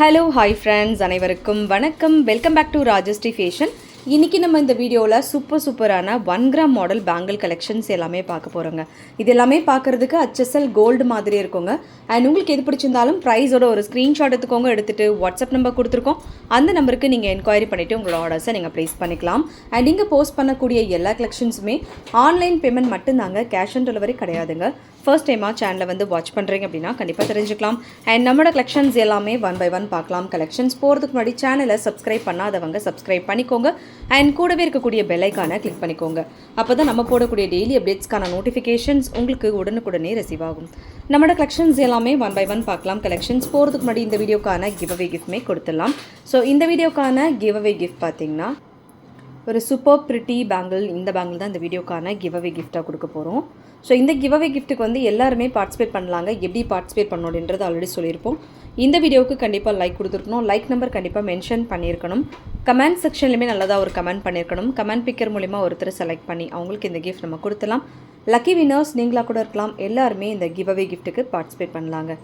Hello hi friends அனைவருக்கும் வணக்கம். Welcome back to Rajashree fashion இன்றைக்கி நம்ம இந்த வீடியோவில் சூப்பர் சூப்பரான one gram model bangle collections எல்லாமே பார்க்க போகிறோங்க இது எல்லாமே பார்க்குறதுக்கு ஹச்எஸ்எல் கோல்டு மாதிரி இருக்குங்க. அண்ட் உங்களுக்கு எது பிடிச்சிருந்தாலும் ப்ரைஸோட ஒரு ஸ்க்ரீன்ஷாட் எடுத்துக்கோங்க. எடுத்துகிட்டு வாட்ஸ்அப் நம்பர் கொடுத்துருக்கோம். அந்த நம்பருக்கு நீங்கள் என்கொயரி பண்ணிவிட்டு உங்களோட ஆர்டர்ஸை நீங்கள் ப்ளேஸ் பண்ணிக்கலாம். அண்ட் நீங்கள் போஸ்ட் பண்ணக்கூடிய எல்லா கலெக்ஷன்ஸுமே ஆன்லைன் பேமெண்ட் மட்டும்தாங்க. கேஷ் ஆன் டெலிவரி கிடையாதுங்க. ஃபர்ஸ்ட் டைமாக சேனலை வந்து வாட்ச் பண்ணுறீங்க அப்படின்னா கண்டிப்பாக தெரிஞ்சுக்கலாம். அண்ட் நம்மளோட கலெக்ஷன்ஸ் எல்லாமே ஒன் பை ஒன் பார்க்கலாம். கலெக்ஷன்ஸ் போகிறதுக்கு முன்னாடி சேனலை சப்ஸ்கிரைப் பண்ணாதவங்க சப்ஸ்கிரைப் பண்ணிக்கோங்க. அண்ட் கூடவே இருக்கக்கூடிய பெல்லைக்கானை கிளிக் பண்ணிக்கோங்க. அப்போ தான் நம்ம போடக்கூடிய டெய்லி அப்டேட்ஸ்க்கான நோட்டிஃபிகேஷன்ஸ் உங்களுக்கு உடனுக்குடனே ரிசீவ் ஆகும். நம்மளோட கலெக்ஷன்ஸ் எல்லாமே ஒன் பை ஒன் பார்க்கலாம். கலெக்ஷன்ஸ் போகிறதுக்கு முன்னாடி இந்த வீடியோக்கான கிவ் அவே கிஃப்ட்மே கொடுத்துடலாம். ஸோ இந்த வீடியோக்கான கிவ் அவே கிஃப்ட் பார்த்தீங்கன்னா ஒரு சூப்பர் ப்ரிட்டி பேங்கிள் இந்த பேங்கிள் தான் இந்த வீடியோக்கான கிவ்அவே கிஃப்ட்டாக கொடுக்க போகிறோம் ஸோ இந்த கிவ் அவே கிஃப்ட்டுக்கு வந்து எல்லாருமே பார்ட்டிசிபேட் பண்ணலாங்க. எப்படி பார்ட்டிசிபேட் பண்ணணுன்றது ஆல்ரெடி சொல்லியிருப்போம். இந்த வீடியோவுக்கு கண்டிப்பாக லைக் கொடுத்துருக்கணும். லைக் நம்பர் கண்டிப்பாக மென்ஷன் பண்ணியிருக்கணும். கமெண்ட் செக்ஷன்லையுமே நல்லதாக ஒரு கமெண்ட் பண்ணியிருக்கணும். கமெண்ட் பிக்கர் மூலிமா ஒருத்தர் செலக்ட் பண்ணி அவங்களுக்கு இந்த கிஃப்ட் நம்ம கொடுத்துலாம் லக்கி வினர்ஸ் நீங்களாக கூட இருக்கலாம். எல்லாருமே இந்த கிவ்அவே கிஃப்ட்டுக்கு பார்ட்டிசிபேட் பண்ணலாங்க.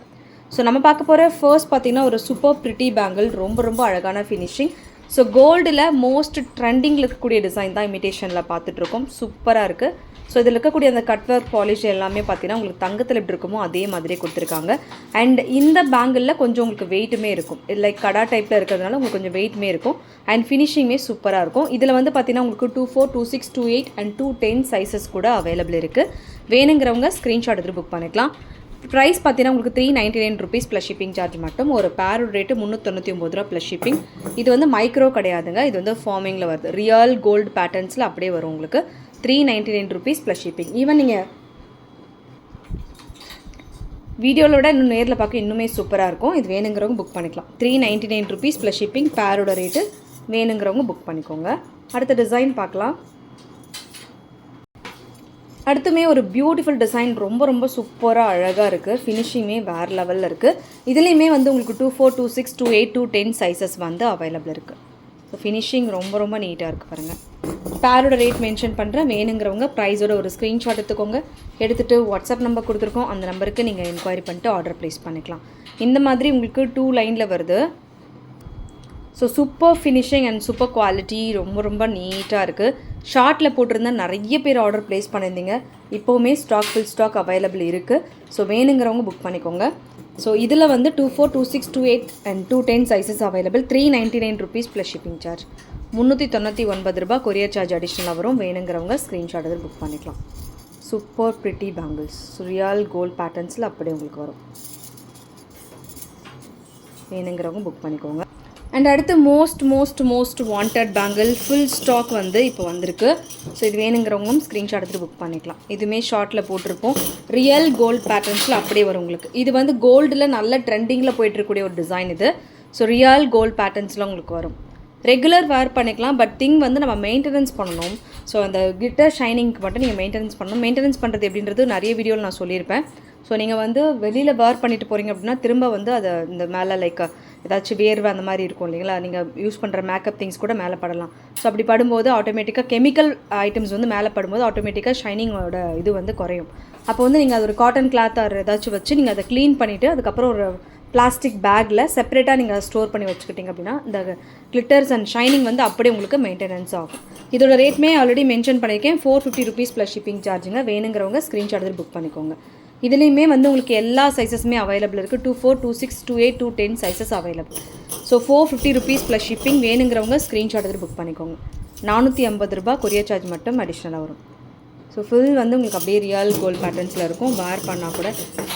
ஸோ நம்ம பார்க்க போகிற ஃபர்ஸ்ட் பார்த்திங்கன்னா ஒரு சூப்பர் பிரிட்டி பேங்கிள் ரொம்ப ரொம்ப அழகான ஃபினிஷிங் ஸோ கோல்டில் மோஸ்ட் ட்ரெண்டிங்கில் இருக்கக்கூடிய டிசைன் தான் இமிடேஷனில் பார்த்துட்ருக்கோம். சூப்பராக இருக்குது ஸோ இதில் இருக்கக்கூடிய அந்த கட் ஒர்க் பாலிஷ் எல்லாமே பார்த்தீங்கன்னா உங்களுக்கு தங்கத்தில் எப்படி இருக்குமோ அதே மாதிரியே கொடுத்துருக்காங்க. அண்ட் இந்த பேங்கிளில் கொஞ்சம் உங்களுக்கு வெயிட்டுமே இருக்கும். லைக் கடா டைப்பில் இருக்கிறதுனால உங்களுக்கு கொஞ்சம் வெயிட்டுமே இருக்கும். அண்ட் ஃபினிஷிங்குமே சூப்பராக இருக்கும். இதில் வந்து பார்த்தீங்கன்னா உங்களுக்கு two four two six two eight and two ten sizes கூட அவைலபிள் இருக்குது வேணுங்கிறவங்க ஸ்க்ரீன்ஷாட் எடுத்து புக் பண்ணிக்கலாம். ப்ரைஸ் பார்த்தீங்கன்னா உங்களுக்கு three ninety nine rupees plus shipping charge மட்டும். ஒரு பேரோட ரேட்டு முந்நூற்றி ஒம்பது ரூபா ப்ளஸ் ஷிப்பிங் இது வந்து மைக்ரோ கிடையாதுங்க. இது வந்து ஃபார்மிங்கில் வருது. ரியல் கோல்டு பேட்டர்ன்ஸில் அப்படியே வரும் உங்களுக்கு. Three ninety nine rupees plus shipping even நீங்கள் வீடியோவில் விட இன்னும் நேரில் பார்க்க இன்னுமே சூப்பராக இருக்கும். இது வேணுங்கிறவங்க புக் பண்ணிக்கலாம். Three ninety nine rupees plus shipping பேரோட ரேட்டு வேணுங்கிறவங்க புக் பண்ணிக்கோங்க. அடுத்த டிசைன் பார்க்கலாம். அடுத்துமே ஒரு பியூட்டிஃபுல் டிசைன் ரொம்ப ரொம்ப சூப்பராக அழகாக இருக்குது ஃபினிஷிங்குமே வேறு லெவலில் இருக்குது இதுலேயுமே வந்து உங்களுக்கு two four two six two eight two ten sizes வந்து அவைலபிள் இருக்குது ஸோ ஃபினிஷிங் ரொம்ப ரொம்ப நீட்டாக இருக்குது பாருங்கள் பேரோட ரேட் மென்ஷன் பண்ணுறேன் வேணுங்கிறவங்க ப்ரைஸோட ஒரு ஸ்க்ரீன்ஷாட் எடுத்துக்கோங்க. எடுத்துகிட்டு வாட்ஸ்அப் நம்பர் கொடுத்துருக்கோம். அந்த நம்பருக்கு நீங்கள் என்கொயரி பண்ணிட்டு ஆர்டர் ப்ளேஸ் பண்ணிக்கலாம். இந்த மாதிரி உங்களுக்கு டூ லைனில் வருது. So super finishing and super quality ரொம்ப ரொம்ப நீட்டாக இருக்குது ஷார்ட்டில் போட்டிருந்தா நிறைய பேர் ஆர்டர் ப்ளேஸ் பண்ணியிருந்தீங்க. இப்போவுமே ஸ்டாக் ஃபுல் ஸ்டாக் அவைலபிள் இருக்குது ஸோ வேணுங்கிறவங்க புக் பண்ணிக்கோங்க. ஸோ இதில் வந்து two four two six two eight and two ten sizes available three ninety nine rupees plus shipping charge முந்நூற்றி தொண்ணூற்றி ஒன்பது ரூபா கொரியர் சார்ஜ் அடிஷ்னலாக வரும். வேணுங்கிறவங்க ஸ்க்ரீன்ஷாட் எடுத்து புக் பண்ணிக்கலாம். சூப்பர் ப்ரிட்டி பேங்கிள்ஸ் சுரியால் கோல்ட் பேட்டர்ன்ஸில் அப்படியே உங்களுக்கு வரும். வேணுங்கிறவங்க புக் பண்ணிக்கோங்க. அண்ட் அடுத்து most most most wanted bangle full stock வந்து இப்போ வந்திருக்கு. ஸோ இது வேணுங்கிறவங்களும் ஸ்க்ரீன்ஷாட் எடுத்துகிட்டு புக் பண்ணிக்கலாம். இதுவுமே ஷார்ட்டில் போட்டிருப்போம் ரியல் கோல்ட் பேட்டர்ன்ஸில் அப்படியே வரும் உங்களுக்கு. இது வந்து கோல்டில் நல்ல ட்ரெண்டிங்கில் போயிட்டுருக்கக்கூடிய ஒரு டிசைன் இது. ஸோ ரியல் கோல்ட் பேட்டர்ன்ஸில் உங்களுக்கு வரும். ரெகுலர் வேர் பண்ணிக்கலாம் பட் திங் வந்து நம்ம மெயின்டெனன்ஸ் பண்ணணும். ஸோ அந்த கிட்டர் ஷைனிங்க்கு மட்டும் நீங்கள் மெயின்டெனன்ஸ் பண்ணணும். மெயின்டெனன்ஸ் பண்ணுறது எப்படின்றது நிறைய வீடியோவில் நான் சொல்லியிருப்பேன். ஸோ நீங்கள் வந்து வெளியில் வேர் பண்ணிட்டு போகிறீங்க அப்படின்னா திரும்ப வந்து அதை இந்த மேலே லைக் ஏதாச்சும் வேர்வை அந்த மாதிரி இருக்கும் இல்லைங்களா? நீங்கள் யூஸ் பண்ணுற மேக்கப் திங்ஸ் கூட மேலே படலாம். ஸோ அப்படி படும்போது ஆட்டோமேட்டிக்காக கெமிக்கல் ஐட்டம்ஸ் வந்து மேலே படும்போது ஆட்டோமேட்டிக்காக ஷைனிங்கோட இது வந்து குறையும். அப்போ வந்து நீங்கள் அது ஒரு காட்டன் கிளாத் ஆர் ஏதாச்சும் வச்சு நீங்கள் அதை க்ளீன் பண்ணிவிட்டு அதுக்கப்புறம் ஒரு பிளாஸ்டிக் பேக்கில் செப்பரேட்டாக நீங்கள் ஸ்டோர் பண்ணி வச்சுக்கிட்டீங்க அப்படின்னா இந்த கிளிட்டர்ஸ் அண்ட் ஷைனிங் வந்து அப்படியே உங்களுக்கு மெயின்டெனன்ஸ் ஆகும். இதோட ரேட்மே ஆல்ரெடி மென்ஷன் பண்ணியிருக்கேன். Four fifty rupees plus shipping சார்ஜுங்க வேணுங்கிறவங்க ஸ்க்ரீன்ஷாட் எடுத்து புக் பண்ணிக்கோங்க. இதுலேயுமே வந்து உங்களுக்கு எல்லா சைஸஸுமே அவைலபிள் இருக்குது two four two six two eight two ten sizes available so four fifty rupees plus shipping வேணுங்கிறவங்க ஸ்க்ரீன்ஷாட் எடுத்து புக் பண்ணிக்கோங்க. நானூற்றி ஐம்பது ரூபா கொரியர் சார்ஜ் மட்டும் அடிஷ்னலாக வரும். ஸோ ஃபுல் வந்து உங்களுக்கு அப்படியே ரியல் கோல்டு பேட்டர்ன்ஸில் இருக்கும். வேர் பண்ணால் கூட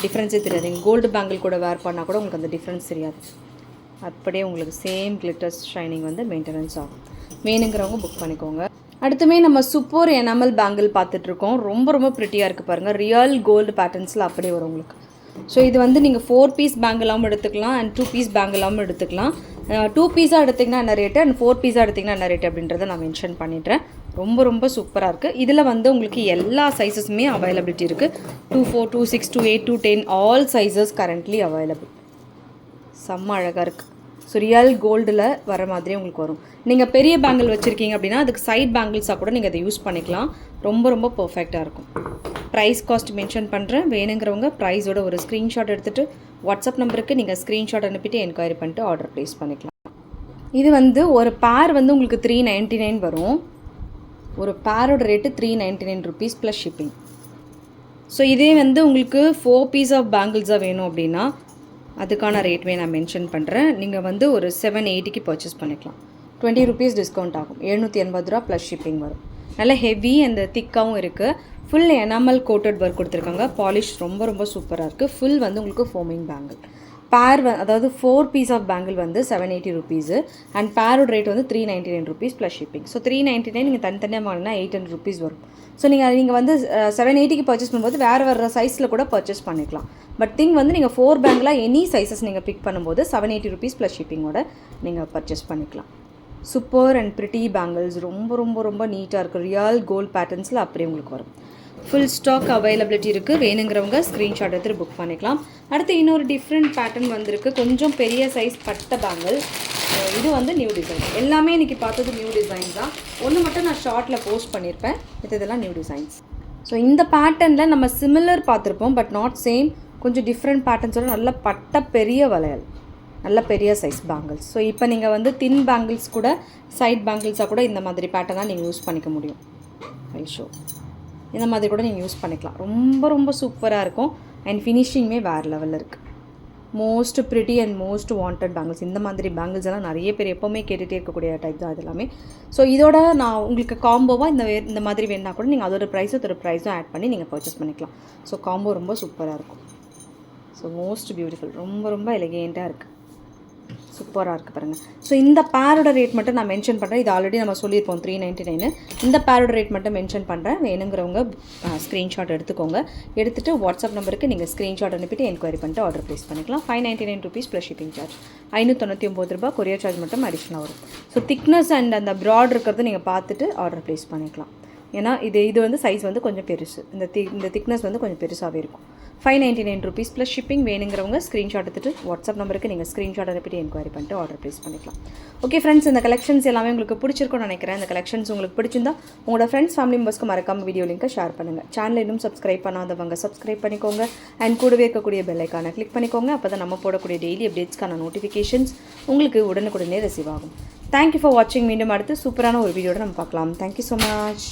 டிஃப்ரென்ஸே தெரியாது. நீங்கள் கோல்டு பேங்கிள் கூட வேர் பண்ணால் கூட உங்களுக்கு அந்த டிஃப்ரென்ஸ் தெரியாது. அப்படியே உங்களுக்கு சேம் கிளிட்டர்ஸ் ஷைனிங் வந்து மெயின்டெனன்ஸ் ஆகும். வேணுங்கிறவங்க புக் பண்ணிக்கோங்க. அடுத்துமே நம்ம சூப்பர் எனாமல் பேங்கிள் பார்த்துட்ருக்கோம். ரொம்ப ரொம்ப ப்ரிட்டியாக இருக்குது பாருங்கள் ரியல் கோல்டு பேட்டர்ன்ஸில் அப்படியே வரும் உங்களுக்கு. ஸோ இது வந்து நீங்கள் ஃபோர் பீஸ் பேங்கிளாகவும் எடுத்துக்கலாம் அண்ட் டூ பீஸ் பேங்கிளாகவும் எடுத்துக்கலாம். டூ பீஸாக எடுத்திங்கன்னா என்ன ரேட்டு அண்ட் ஃபோர் பீஸாக எடுத்திங்கன்னா என்ன ரேட் அப்படின்றத நான் மென்ஷன் பண்ணிடுறேன். ரொம்ப ரொம்ப சூப்பராக இருக்குது இதில் வந்து உங்களுக்கு எல்லா சைஸஸுமே அவைலபிலிட்டி இருக்குது two four two six two eight two ten all sizes currently available செம்ம அழகாக இருக்குது ஸோ ரியல் கோல்டில் வர மாதிரி உங்களுக்கு வரும். நீங்கள் பெரிய பேங்கிள் வச்சுருக்கீங்க அப்படின்னா அதுக்கு சைட் பேங்கிள்ஸாக கூட நீங்கள் அதை யூஸ் பண்ணிக்கலாம். ரொம்ப ரொம்ப பர்ஃபெக்டாக இருக்கும். ப்ரைஸ் காஸ்ட் மென்ஷன் பண்ணுறேன் வேணுங்கிறவங்க ப்ரைஸோட ஒரு ஸ்க்ரீன்ஷாட் எடுத்துகிட்டு வாட்ஸ்அப் நம்பருக்கு நீங்கள் ஸ்க்ரீன்ஷாட் அனுப்பிட்டு என்கொயரி பண்ணிட்டு ஆர்டர் ப்ளேஸ் பண்ணிக்கலாம். இது வந்து ஒரு பேர் வந்து உங்களுக்கு த்ரீ நைன்ட்டி நைன் வரும். ஒரு பேரோட rate three ninety nine rupees plus shipping so இதே வந்து உங்களுக்கு ஃபோர் பீஸ் ஆஃப் பேங்கிள்ஸாக வேணும் அப்படின்னா அதுக்கான ரேட்வே நான் மென்ஷன் பண்ணுறேன் நீங்கள் வந்து ஒரு செவன் எயிட்டிக்கு பர்ச்சேஸ் பண்ணிக்கலாம். டுவெண்ட்டி ருபீஸ் டிஸ்கவுண்ட் ஆகும். எழுநூற்றி எண்பது ரூபா ப்ளஸ் ஷிப்பிங் வரும். நல்ல ஹெவி அந்த திக்காகவும் இருக்குது ஃபுல் எனாமல் கோட்டட் ஒர்க் கொடுத்துருக்காங்க. பாலிஷ் ரொம்ப ரொம்ப சூப்பராக இருக்குது ஃபுல் வந்து உங்களுக்கு ஃபோமிங் பேங்கிள் பேர் வ அதாவது ஃபோர் பீஸ் ஆஃப் பேங்கிள் வந்து செவன் எயிட்டி ருபீஸு அண்ட் பேரோட ரேட் வந்து three ninety nine rupees plus shipping so three ninety nine நீங்கள் தனித்தனியாக வாங்கினா எயிட் ஹண்ட்ரட் ருபீஸ் வரும் ஸோ நீங்கள் நீங்கள் வந்து செவன் எயிட்டிக்கு பர்ச்சேஸ் பண்ணும்போது வேறு வேறு சைஸில் கூட பர்ச்சேஸ் பண்ணிக்கலாம். பட் திங் வந்து நீங்கள் ஃபோர் பேங்கில் எனி சைஸஸ் நீங்கள் பிக் பண்ணும்போது செவன் எயிட்டி ருபீஸ் ப்ளஸ் ஷிப்பிங்கோட நீங்கள் பர்ச்சேஸ் பண்ணிக்கலாம். சூப்பர் அண்ட் ப்ரிட்டி பேங்கிள்ஸ் ரொம்ப ரொம்ப ரொம்ப நீட்டாக இருக்குது ரியல் கோல்ட் பேட்டர்ன்ஸில் அப்படியே உங்களுக்கு வரும். ஃபுல் ஸ்டாக் அவைலபிலிட்டி இருக்குது வேணுங்கிறவங்க ஸ்க்ரீன்ஷாட் எடுத்து புக் பண்ணிக்கலாம். அடுத்து இன்னொரு டிஃப்ரெண்ட் பேட்டர்ன் வந்திருக்கு. கொஞ்சம் பெரிய சைஸ் பட்ட பேங்கிள் இது வந்து நியூ டிசைன் எல்லாமே இன்றைக்கி பார்த்தது நியூ டிசைன் தான். ஒன்று மட்டும் நான் ஷார்ட்டில் போஸ்ட் பண்ணியிருப்பேன் இது இதெல்லாம் நியூ டிசைன்ஸ் ஸோ இந்த பேட்டர்னில் நம்ம சிமிலர் பார்த்துருப்போம். பட் நாட் சேம் கொஞ்சம் டிஃப்ரெண்ட் பேட்டர்ன்ஸோட நல்ல பட்ட பெரிய வளையல். நல்ல பெரிய சைஸ் பேங்கிள்ஸ் ஸோ இப்போ நீங்கள் வந்து தின் பேங்கிள்ஸ் கூட சைட் பேங்கிள்ஸாக கூட இந்த மாதிரி பேட்டர்னாக நீங்கள் யூஸ் பண்ணிக்க முடியும். ஐ ஷோ இந்த மாதிரி கூட நீங்கள் யூஸ் பண்ணிக்கலாம். ரொம்ப ரொம்ப சூப்பராக இருக்கும். அண்ட் ஃபினிஷிங்குமே வேறு லெவலில் இருக்குது most pretty and most wanted bangles இந்த மாதிரி பேங்கிள்ஸ் எல்லாம் நிறைய பேர் எப்போவுமே கேட்டுகிட்டே இருக்கக்கூடிய டைப் தான் எல்லாமே ஸோ இதோட நான் உங்களுக்கு காம்போவாக இந்த வே- இந்த மாதிரி வேணால் கூட நீங்கள் அதோட ப்ரைஸ் அதோட ப்ரைஸும் ஆட் பண்ணி நீங்கள் பர்ச்சேஸ் பண்ணிக்கலாம். ஸோ காம்போ ரொம்ப சூப்பராக இருக்கும். ஸோ மோஸ்ட் பியூட்டிஃபுல் ரொம்ப ரொம்ப எலிகேண்ட்டாக இருக்குது சூப்பராக இருக்குது பாருங்கள் ஸோ இந்த பேரோட ரேட் மட்டும் நான் மென்ஷன் பண்ணுறேன் இது ஆல்ரெடி நம்ம சொல்லியிருப்போம் த்ரீ நைன்ட்டி நைனு இந்த பேரோட ரேட் மட்டும் மென்ஷன் பண்ணுறேன் வேணுங்கிறவங்க ஸ்க்ரீன்ஷாட் எடுத்துக்கோங்க. எடுத்துகிட்டு வாட்ஸ்அப் நம்பருக்கு நீங்கள் ஸ்க்ரீன்ஷாட் அனுப்பிட்டு என்கொயரி பண்ணிட்டு ஆர்டர் ப்ளேஸ் பண்ணிக்கலாம். Five ninety nine rupees plus shipping charge ஐநூற்றி ஒம்பது ரூபா கொரியர் சார்ஜ் மட்டும் அடிஷனல் வரும். ஸோ திக்னஸ் அண்ட் அந்த ப்ராட் இருக்கிறத நீங்கள் பார்த்துட்டு ஆர்டர் ப்ளேஸ் பண்ணிக்கலாம். ஏன்னா இது இது வந்து சைஸ் வந்து கொஞ்சம் பெருசு. இந்த தி இந்த திக்னஸ் வந்து கொஞ்சம் பெருசாகவே இருக்கும். Five ninety nine rupees plus shipping வேணுங்கிறவங்க ஸ்க்ரீன்ஷாட் எடுத்துட்டு வாட்ஸ்அப் நம்பருக்கு நீங்கள் ஸ்க்ரீன்ஷாட் அனுப்பிட்டு என்கொயரி பண்ணிட்டு ஆர்டர் ப்ளேஸ் பண்ணிக்கலாம். ஓகே ஃப்ரெண்ட்ஸ் இந்த கலெக்ஷன்ஸ் எல்லாமே உங்களுக்கு பிடிச்சிருக்கும்னு நினைக்கிறேன். இந்த கலெக்ஷன்ஸ் உங்களுக்கு பிடிச்சிருந்தா உங்களோட ஃப்ரெண்ட்ஸ் ஃபேமிலி மெம்பர்ஸ்க்கு மறக்காம வீடியோ லிங்க்கை ஷேர் பண்ணுங்கள் சேனல் இன்னும் சப்ஸ்கிரைப் பண்ணாதவங்க சப்ஸ்கிரைப் பண்ணிக்கோங்க. அண்ட் கூடவே இருக்கக்கூடிய பெல்லைக்கான கிளிக் பண்ணிக்கோங்க. அப்போ தான் நம்ம போடக்கூடிய டெய்லி அப்டேட்ஸ்க்கான நோட்டிஃபிகேஷன்ஸ் உங்களுக்கு உடனுக்குடனே ரிசீவ் ஆகும். தேங்க்யூ ஃபார் வாட்சிங் மீண்டும் அடுத்து சூப்பரான ஒரு வீடியோட நம்ம பார்க்கலாம். Thank you so much